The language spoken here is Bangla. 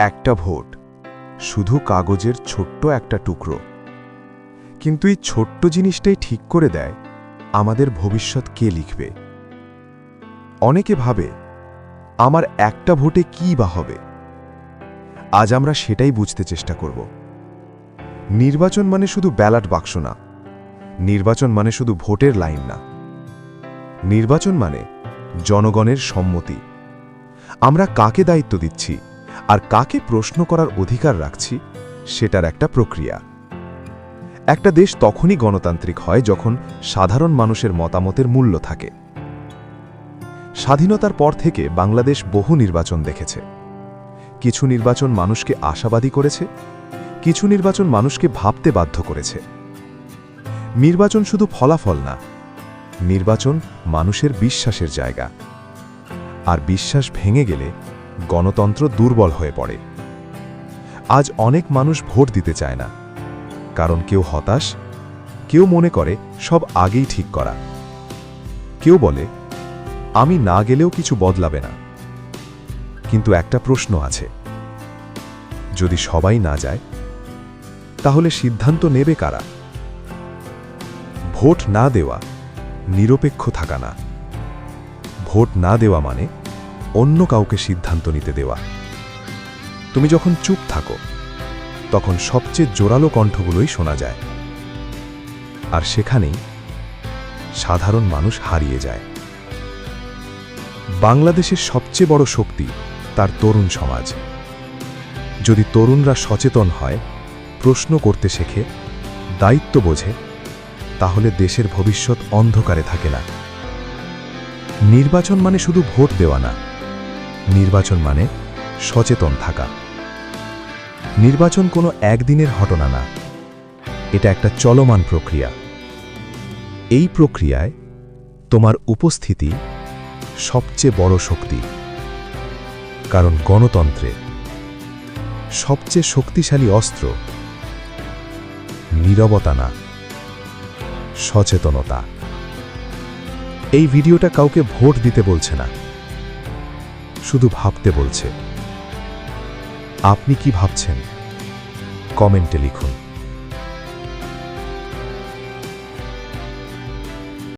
একটা ভোট, শুধু কাগজের ছোট্ট একটা টুকরো। কিন্তু এই ছোট্ট জিনিসটাই ঠিক করে দেয় আমাদের ভবিষ্যৎ কে লিখবে। অনেকে ভাবে, আমার একটা ভোটে কি বা হবে? আজ আমরা সেটাই বুঝতে চেষ্টা করব। নির্বাচন মানে শুধু ব্যালট বাক্স না, নির্বাচন মানে শুধু ভোটের লাইন না। নির্বাচন মানে জনগণের সম্মতি। আমরা কাকে দায়িত্ব দিচ্ছি? আর কাকে প্রশ্ন করার অধিকার রাখছি, সেটার একটা প্রক্রিয়া। একটা দেশ তখনই গণতান্ত্রিক হয় যখন সাধারণ মানুষের মতামতের মূল্য থাকে। স্বাধীনতার পর থেকে বাংলাদেশ বহু নির্বাচন দেখেছে। কিছু নির্বাচন মানুষকে আশাবাদী করেছে, কিছু নির্বাচন মানুষকে ভাবতে বাধ্য করেছে। নির্বাচন শুধু ফলাফল না, নির্বাচন মানুষের বিশ্বাসের জায়গা। আর বিশ্বাস ভেঙে গেলে গণতন্ত্র দুর্বল হয়ে পড়ে। আজ অনেক মানুষ ভোট দিতে চায় না। কারণ কেউ হতাশ, কেউ মনে করে সব আগেই ঠিক করা। কেউ বলে, আমি না গেলেও কিছু বদলাবে না। কিন্তু একটা প্রশ্ন আছে। যদি সবাই না যায়, তাহলে সিদ্ধান্ত নেবে কারা? ভোট না দেওয়া নিরপেক্ষ থাকা না। ভোট না দেওয়া মানে অন্য কাউকে সিদ্ধান্ত নিতে দেওয়া। তুমি যখন চুপ থাকো, তখন সবচেয়ে জোরালো কণ্ঠগুলোই শোনা যায়। আর সেখানেই সাধারণ মানুষ হারিয়ে যায়। বাংলাদেশের সবচেয়ে বড় শক্তি তার তরুণ সমাজ। যদি তরুণরা সচেতন হয়, প্রশ্ন করতে শেখে, দায়িত্ব বোঝে, তাহলে দেশের ভবিষ্যৎ অন্ধকারে থাকে না। নির্বাচন মানে শুধু ভোট দেওয়া না। নির্বাচন মানে সচেতন থাকা। নির্বাচন কোনো একদিনের ঘটনা না। এটা একটা চলমান প্রক্রিয়া। এই প্রক্রিয়ায় তোমার উপস্থিতি সবচেয়ে বড় শক্তি। কারণ গণতন্ত্রে সবচেয়ে শক্তিশালী অস্ত্র নীরবতা না, সচেতনতা। এই ভিডিওটা কাউকে ভোট দিতে বলছে না। শুধু ভাবতে বলছে। আপনি কি ভাবছেন? কমেন্টে লিখুন।